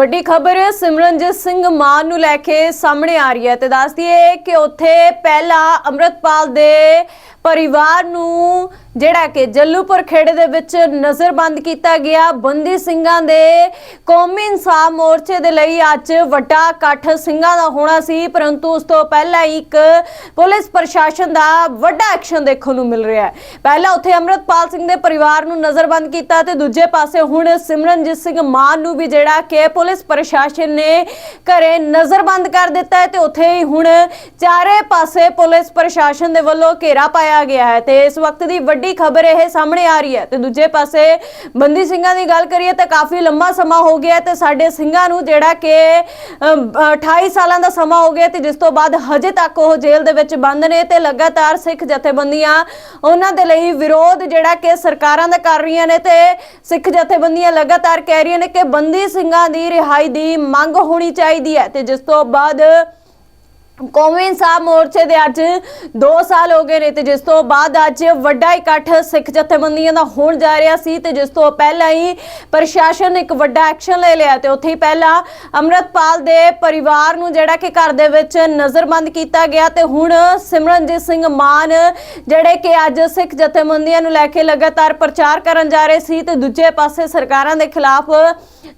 ਵੱਡੀ ਖਬਰ ਸਿਮਰਨਜੀਤ ਸਿੰਘ ਮਾਨ ਨੂੰ ਲੈ ਕੇ ਸਾਹਮਣੇ ਆ ਰਹੀ ਹੈ ਤੇ ਦੱਸਦੀ ਹੈ ਕਿ ਉੱਥੇ ਪਹਿਲਾਂ ਅੰਮ੍ਰਿਤਪਾਲ ਦੇ ਪਰਿਵਾਰ ਨੂੰ ਜਿਹੜਾ ਕਿ ਜੱਲੂਪੁਰ ਖੇੜੇ ਦੇ ਵਿੱਚ ਨਜ਼ਰਬੰਦ ਕੀਤਾ ਗਿਆ। ਬੰਦੀ ਸਿੰਘਾਂ ਦੇ ਕੌਮੀ ਇਨਸਾਫ ਮੋਰਚੇ ਦੇ ਲਈ ਅੱਜ ਵੱਡਾ ਇਕੱਠ ਸਿੰਘਾਂ ਦਾ ਹੋਣਾ ਸੀ, ਪਰੰਤੂ ਉਸ ਤੋਂ ਪਹਿਲਾਂ ਹੀ ਇੱਕ ਪੁਲਿਸ ਪ੍ਰਸ਼ਾਸਨ ਦਾ ਵੱਡਾ ਐਕਸ਼ਨ ਦੇਖਣ ਨੂੰ ਮਿਲ ਰਿਹਾ ਹੈ। ਪਹਿਲਾਂ ਉੱਥੇ ਅੰਮ੍ਰਿਤਪਾਲ ਸਿੰਘ ਦੇ ਪਰਿਵਾਰ ਨੂੰ ਨਜ਼ਰਬੰਦ ਕੀਤਾ ਤੇ ਦੂਜੇ ਪਾਸੇ ਹੁਣ ਸਿਮਰਨਜੀਤ ਸਿੰਘ ਮਾਨ ਨੂੰ ਵੀ ਜਿਹੜਾ ਕਿ ਪੁਲਿਸ ਪ੍ਰਸ਼ਾਸਨ ਨੇ ਘਰੇ ਨਜ਼ਰਬੰਦ ਕਰ ਦਿੱਤਾ ਹੈ ਤੇ ਉੱਥੇ ਹੀ ਹੁਣ ਚਾਰੇ ਪਾਸੇ ਪੁਲਿਸ ਪ੍ਰਸ਼ਾਸਨ ਦੇ ਵੱਲੋਂ ਘੇਰਾ ਪਾਇਆ ਗਿਆ ਹੈ ਤੇ ਇਸ ਵਕਤ ਦੀ ਵੱਡੀ ਖਬਰ ਇਹ ਸਾਹਮਣੇ ਆ ਰਹੀ ਹੈ। ਤੇ ਦੂਜੇ ਪਾਸੇ ਬੰਦੀ ਸਿੰਘਾਂ ਦੀ ਗੱਲ ਕਰੀਏ ਤਾਂ ਕਾਫੀ ਲੰਮਾ ਸਮਾਂ ਹੋ ਗਿਆ ਤੇ ਸਾਡੇ ਸਿੰਘਾਂ ਨੂੰ ਜਿਹੜਾ ਕਿ 28 ਸਾਲਾਂ ਦਾ ਸਮਾਂ ਹੋ ਗਿਆ ਤੇ ਜਿਸ ਤੋਂ ਬਾਅਦ ਹਜੇ ਤੱਕ ਉਹ ਜੇਲ੍ਹ ਦੇ ਵਿੱਚ ਬੰਦ ਨੇ ਤੇ ਲਗਾਤਾਰ ਸਿੱਖ ਜਥੇਬੰਦੀਆਂ ਉਹਨਾਂ ਦੇ ਲਈ ਵਿਰੋਧ ਜਿਹੜਾ ਕਿ ਸਰਕਾਰਾਂ ਦਾ ਕਰ ਰਹੀਆਂ ਨੇ ਤੇ ਸਿੱਖ ਜਥੇਬੰਦੀਆਂ ਲਗਾਤਾਰ ਕਹਿ ਰਹੀਆਂ ਨੇ ਕਿ ਬੰਦੀ ਸਿੰਘਾਂ ਦੀ ਰਿਹਾਈ ਦੀ ਮੰਗ ਹੋਣੀ ਚਾਹੀਦੀ ਹੈ ਤੇ ਜਿਸ ਤੋਂ ਬਾਅਦ ਕੌਮੀ ਇਨਸਾਫ ਮੋਰਚੇ ਦੇ ਅੱਜ 2 ਸਾਲ ਹੋ ਗਏ ਨੇ ਤੇ ਜਿਸ ਤੋਂ ਬਾਅਦ ਅੱਜ ਵੱਡਾ ਇਕੱਠ ਸਿੱਖ ਜਥੇਬੰਦੀਆਂ ਦਾ ਹੋਣ ਜਾ ਰਿਹਾ ਸੀ ਤੇ ਜਿਸ ਤੋਂ ਪਹਿਲਾਂ ਹੀ ਪ੍ਰਸ਼ਾਸਨ ਨੇ ਇੱਕ ਵੱਡਾ ਐਕਸ਼ਨ ਲੈ ਲਿਆ ਤੇ ਉੱਥੇ ਹੀ ਪਹਿਲਾਂ ਅੰਮ੍ਰਿਤਪਾਲ ਦੇ ਪਰਿਵਾਰ ਨੂੰ ਜਿਹੜਾ ਕਿ ਘਰ ਦੇ ਵਿੱਚ ਨਜ਼ਰਬੰਦ ਕੀਤਾ ਗਿਆ ਤੇ ਹੁਣ ਸਿਮਰਨਜੀਤ ਸਿੰਘ ਮਾਨ ਜਿਹੜੇ ਕਿ ਅੱਜ ਸਿੱਖ ਜਥੇਬੰਦੀਆਂ ਨੂੰ ਲੈ ਕੇ ਲਗਾਤਾਰ ਪ੍ਰਚਾਰ ਕਰਨ ਜਾ ਰਹੇ ਸੀ ਤੇ ਦੂਜੇ ਪਾਸੇ ਸਰਕਾਰਾਂ ਦੇ ਖਿਲਾਫ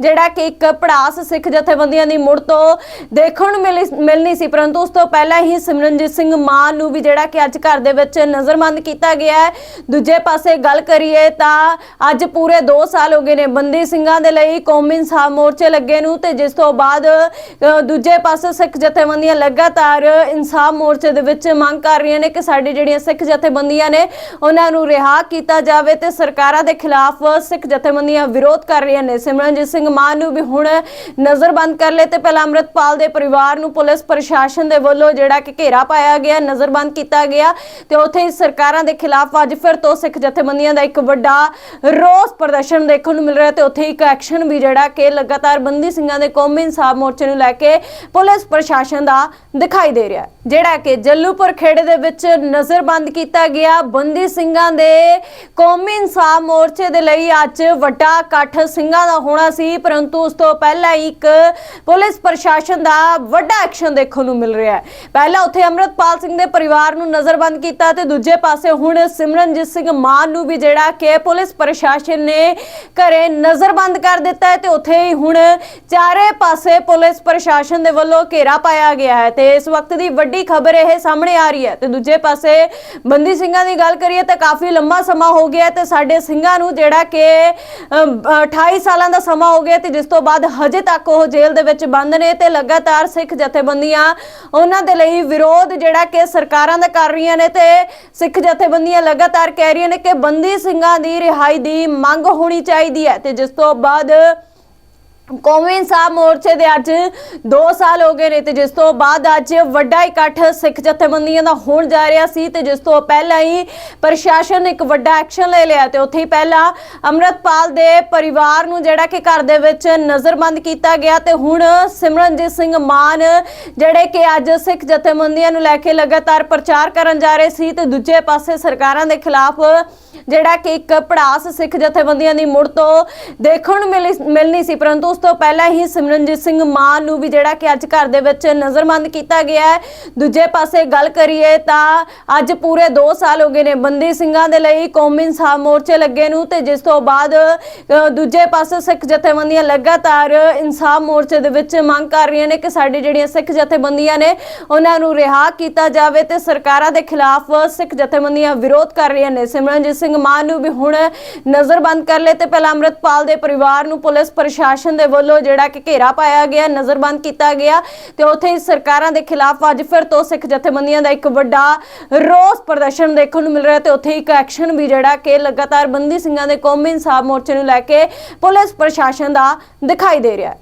ਜਿਹੜਾ ਕਿ ਇੱਕ ਪੜਾਸ ਸਿੱਖ ਜਥੇਬੰਦੀਆਂ ਦੀ ਮੁੜ ਤੋਂ ਦੇਖਣ ਨੂੰ ਮਿਲੀ- ਮਿਲਣੀ ਸੀ, ਪਰੰਤੂ ਉਸ ਤੋਂ ਪਹਿਲਾਂ ਹੀ ਸਿਮਰਨਜੀਤ ਸਿੰਘ ਮਾਨ ਨੂੰ ਵੀ ਜਿਹੜਾ ਕਿ ਅੱਜ ਘਰ ਦੇ ਵਿੱਚ ਨਜ਼ਰਬੰਦ ਕੀਤਾ ਗਿਆ ਹੈ। ਦੂਜੇ ਪਾਸੇ ਗੱਲ ਕਰੀਏ ਤਾਂ ਅੱਜ ਪੂਰੇ 2 ਸਾਲ ਹੋ ਗਏ ਨੇ ਬੰਦੀ ਸਿੰਘਾਂ ਦੇ ਲਈ ਕੌਮੀ ਇਨਸਾਫ ਮੋਰਚੇ ਲੱਗੇ ਨੂੰ ਤੇ ਜਿਸ ਤੋਂ ਬਾਅਦ ਦੂਜੇ ਪਾਸੇ ਸਿੱਖ ਜਥੇਬੰਦੀਆਂ ਲਗਾਤਾਰ ਇਨਸਾਫ ਮੋਰਚੇ ਦੇ ਵਿੱਚ ਮੰਗ ਕਰ ਰਹੀਆਂ ਨੇ ਕਿ ਸਾਡੀ ਜਿਹੜੀਆਂ ਸਿੱਖ ਜਥੇਬੰਦੀਆਂ ਨੇ ਉਹਨਾਂ ਨੂੰ ਰਿਹਾ ਕੀਤਾ ਜਾਵੇ ਤੇ ਸਰਕਾਰਾਂ ਦੇ ਖਿਲਾਫ ਸਿੱਖ ਜਥੇਬੰਦੀਆਂ ਵਿਰੋਧ ਕਰ ਰਹੀਆਂ ਨੇ। ਸਿਮਰਨਜੀਤ ਸਿੰਘ ਮਾਨ ਨੂੰ ਵੀ ਹੁਣ ਨਜ਼ਰਬੰਦ ਕਰ ਲਏ ਤੇ ਪਹਿਲਾਂ ਅੰਮ੍ਰਿਤਪਾਲ ਦੇ ਪਰਿਵਾਰ ਨੂੰ ਪੁਲਿਸ ਪ੍ਰਸ਼ਾਸਨ ਦੇ ਵੱਲੋਂ ਜਿਹੜਾ ਕਿ ਘੇਰਾ ਪਾਇਆ ਗਿਆ ਨਜ਼ਰਬੰਦ ਕੀਤਾ ਗਿਆ ਤੇ ਉੱਥੇ ਹੀ ਸਰਕਾਰਾਂ ਦੇ ਖਿਲਾਫ ਅੱਜ ਫਿਰ ਤੋਂ ਸਿੱਖ ਜਥੇਬੰਦੀਆਂ ਦਾ ਇੱਕ ਵੱਡਾ ਰੋਸ ਪ੍ਰਦਰਸ਼ਨ ਦੇਖਣ ਨੂੰ ਮਿਲ ਰਿਹਾ ਤੇ ਉੱਥੇ ਇੱਕ ਐਕਸ਼ਨ ਵੀ ਜਿਹੜਾ ਕਿ ਲਗਾਤਾਰ ਬੰਦੀ ਸਿੰਘਾਂ ਦੇ ਕੌਮੀ ਇਨਸਾਫ ਮੋਰਚੇ ਨੂੰ ਲੈ ਕੇ ਪੁਲਿਸ ਪ੍ਰਸ਼ਾਸਨ ਦਾ ਦਿਖਾਈ ਦੇ ਰਿਹਾ ਜਿਹੜਾ ਕਿ ਜੱਲੂਪੁਰ ਖੇੜੇ ਦੇ ਵਿੱਚ ਨਜ਼ਰਬੰਦ ਕੀਤਾ ਗਿਆ। ਬੰਦੀ ਸਿੰਘਾਂ ਦੇ ਕੌਮੀ ਇਨਸਾਫ ਮੋਰਚੇ ਦੇ ਲਈ ਅੱਜ ਵੱਡਾ ਇਕੱਠ ਸਿੰਘਾਂ ਦਾ ਹੋਣਾ ਸੀ। ਪਰੰਤੂ ਉਸ ਤੋਂ ਪਹਿਲਾਂ ਹੀ ਇੱਕ ਪੁਲਿਸ ਪ੍ਰਸ਼ਾਸਨ ਦਾ ਵੱਡਾ ਐਕਸ਼ਨ ਦੇਖਣ ਨੂੰ ਮਿਲ ਰਿਹਾ ਹੈ। ਪਹਿਲਾਂ ਉੱਥੇ ਅੰਮ੍ਰਿਤਪਾਲ ਸਿੰਘ ਦੇ ਪਰਿਵਾਰ ਨੂੰ ਨਜ਼ਰਬੰਦ ਕੀਤਾ ਤੇ ਦੂਜੇ ਪਾਸੇ ਹੁਣ ਸਿਮਰਨਜੀਤ ਸਿੰਘ ਮਾਨ ਨੂੰ ਵੀ ਜਿਹੜਾ ਕਿ ਪੁਲਿਸ ਪ੍ਰਸ਼ਾਸਨ ਨੇ ਘਰੇ ਨਜ਼ਰਬੰਦ ਕਰ ਦਿੱਤਾ ਹੈ ਤੇ ਉੱਥੇ ਹੀ ਹੁਣ ਚਾਰੇ ਪਾਸੇ ਪੁਲਿਸ ਪ੍ਰਸ਼ਾਸਨ ਦੇ ਵੱਲੋਂ ਘੇਰਾ ਪਾਇਆ ਗਿਆ ਹੈ ਤੇ ਇਸ ਵਕਤ ਦੀ ਵੱਡੀ ਖਬਰ ਇਹ ਸਾਹਮਣੇ ਆ ਰਹੀ ਹੈ। ਤੇ ਦੂਜੇ ਪਾਸੇ ਬੰਦੀ ਸਿੰਘਾਂ ਦੀ ਗੱਲ ਕਰੀਏ ਤਾਂ ਕਾਫੀ ਲੰਮਾ ਸਮਾਂ ਹੋ ਗਿਆ ਤੇ ਸਾਡੇ ਸਿੰਘਾਂ ਨੂੰ ਜਿਹੜਾ ਕਿ ਅਮ, 28 ਸਾਲਾਂ ਦਾ ਸਮਾਂ ਹੋ ਗਿਆ ਤੇ ਜਿਸ ਤੋਂ ਬਾਅਦ ਹਜੇ ਤੱਕ ਉਹ ਜੇਲ੍ਹ ਦੇ ਵਿੱਚ ਬੰਦ ਨੇ ਤੇ ਲਗਾਤਾਰ ਸਿੱਖ ਜਥੇਬੰਦੀਆਂ ਉਹਨਾਂ ਦੇ ਲਈ ਵਿਰੋਧ ਜਿਹੜਾ ਕਿ ਸਰਕਾਰਾਂ ਦਾ ਕਰ ਰਹੀਆਂ ਨੇ ਤੇ ਸਿੱਖ ਜਥੇਬੰਦੀਆਂ ਲਗਾਤਾਰ ਕਹਿ ਰਹੀਆਂ ਨੇ ਕਿ ਬੰਦੀ ਸਿੰਘਾਂ ਦੀ ਰਿਹਾਈ ਦੀ ਮੰਗ ਹੋਣੀ ਚਾਹੀਦੀ ਹੈ ਤੇ ਜਿਸ ਤੋਂ ਬਾਅਦ ਕੌਮੀ ਇਨਸਾਫ ਮੋਰਚੇ ਦੇ ਅੱਜ 2 ਸਾਲ ਹੋ ਗਏ ਨੇ ਤੇ ਜਿਸ ਤੋਂ ਬਾਅਦ ਅੱਜ ਵੱਡਾ ਇਕੱਠ ਸਿੱਖ ਜਥੇਬੰਦੀਆਂ ਦਾ ਹੋਣ ਜਾ ਰਿਹਾ ਸੀ ਤੇ ਜਿਸ ਤੋਂ ਪਹਿਲਾਂ ਹੀ ਪ੍ਰਸ਼ਾਸਨ ਇੱਕ ਵੱਡਾ ਐਕਸ਼ਨ ਲੈ ਲਿਆ ਤੇ ਉੱਥੇ ਹੀ ਪਹਿਲਾਂ ਅੰਮ੍ਰਿਤਪਾਲ ਦੇ ਪਰਿਵਾਰ ਨੂੰ ਜਿਹੜਾ ਕਿ ਘਰ ਦੇ ਵਿੱਚ ਨਜ਼ਰਬੰਦ ਕੀਤਾ ਗਿਆ ਤੇ ਹੁਣ ਸਿਮਰਨਜੀਤ ਸਿੰਘ ਮਾਨ ਜਿਹੜੇ ਕਿ ਅੱਜ ਸਿੱਖ ਜਥੇਬੰਦੀਆਂ ਨੂੰ ਲੈ ਕੇ ਲਗਾਤਾਰ ਪ੍ਰਚਾਰ ਕਰਨ ਜਾ ਰਹੇ ਸੀ ਤੇ ਦੂਜੇ ਪਾਸੇ ਸਰਕਾਰਾਂ ਦੇ ਖਿਲਾਫ ਜਿਹੜਾ ਕਿ ਇੱਕ ਪੜਾਸ ਸਿੱਖ ਜਥੇਬੰਦੀਆਂ ਦੀ ਮੁੜ ਤੋਂ ਦੇਖਣ ਨੂੰ ਮਿਲੀ- ਮਿਲਣੀ ਸੀ, ਪਰੰਤੂ ਉਸ ਤੋਂ ਪਹਿਲਾਂ ਹੀ ਸਿਮਰਨਜੀਤ ਸਿੰਘ ਮਾਨ ਨੂੰ ਵੀ ਜਿਹੜਾ ਕਿ ਅੱਜ ਘਰ ਦੇ ਵਿੱਚ ਨਜ਼ਰਬੰਦ ਕੀਤਾ ਗਿਆ ਹੈ। ਦੂਜੇ ਪਾਸੇ ਗੱਲ ਕਰੀਏ ਤਾਂ ਅੱਜ ਪੂਰੇ 2 ਸਾਲ ਹੋ ਗਏ ਨੇ ਬੰਦੀ ਸਿੰਘਾਂ ਦੇ ਲਈ ਕੌਮੀ ਇਨਸਾਫ ਮੋਰਚੇ ਲੱਗੇ ਨੂੰ ਤੇ ਜਿਸ ਤੋਂ ਬਾਅਦ ਦੂਜੇ ਪਾਸੇ ਸਿੱਖ ਜਥੇਬੰਦੀਆਂ ਲਗਾਤਾਰ ਇਨਸਾਫ ਮੋਰਚੇ ਦੇ ਵਿੱਚ ਮੰਗ ਕਰ ਰਹੀਆਂ ਨੇ ਕਿ ਸਾਡੀ ਜਿਹੜੀਆਂ ਸਿੱਖ ਜਥੇਬੰਦੀਆਂ ਨੇ ਉਹਨਾਂ ਨੂੰ ਰਿਹਾ ਕੀਤਾ ਜਾਵੇ ਤੇ ਸਰਕਾਰਾਂ ਦੇ ਖਿਲਾਫ ਸਿੱਖ ਜਥੇਬੰਦੀਆਂ ਵਿਰੋਧ ਕਰ ਰਹੀਆਂ ਨੇ। ਸਿਮਰਨਜੀਤ ਸਿੰਘ ਮਾਨ ਨੂੰ ਵੀ ਹੁਣ ਨਜ਼ਰਬੰਦ ਕਰ ਲਏ ਤੇ ਪਹਿਲਾਂ ਅੰਮ੍ਰਿਤਪਾਲ ਦੇ ਪਰਿਵਾਰ ਨੂੰ ਪੁਲਿਸ, ਪ੍ਰਸ਼ਾਸਨ ਦੇ ਵੱਲੋਂ ਜਿਹੜਾ ਕਿ ਘੇਰਾ ਪਾਇਆ ਗਿਆ, ਨਜ਼ਰਬੰਦ ਕੀਤਾ ਗਿਆ ਤੇ ਉੱਥੇ ਸਰਕਾਰਾਂ ਦੇ ਖਿਲਾਫ ਅੱਜ ਫਿਰ ਤੋਂ ਸਿੱਖ ਜਥੇਬੰਦੀਆਂ ਦਾ ਇੱਕ ਵੱਡਾ ਰੋਸ ਪ੍ਰਦਰਸ਼ਨ ਦੇਖਣ ਨੂੰ ਮਿਲ ਰਿਹਾ ਤੇ ਉੱਥੇ ਇੱਕ ਐਕਸ਼ਨ ਵੀ ਜਿਹੜਾ ਕਿ ਲਗਾਤਾਰ ਬੰਦੀ ਸਿੰਘਾਂ ਦੇ ਕੌਮੀ ਇਨਸਾਫ ਮੋਰਚੇ ਨੂੰ ਲੈ ਕੇ ਪੁਲਿਸ ਪ੍ਰਸ਼ਾਸਨ ਦਾ ਦਿਖਾਈ ਦੇ ਰਿਹਾ ਹੈ।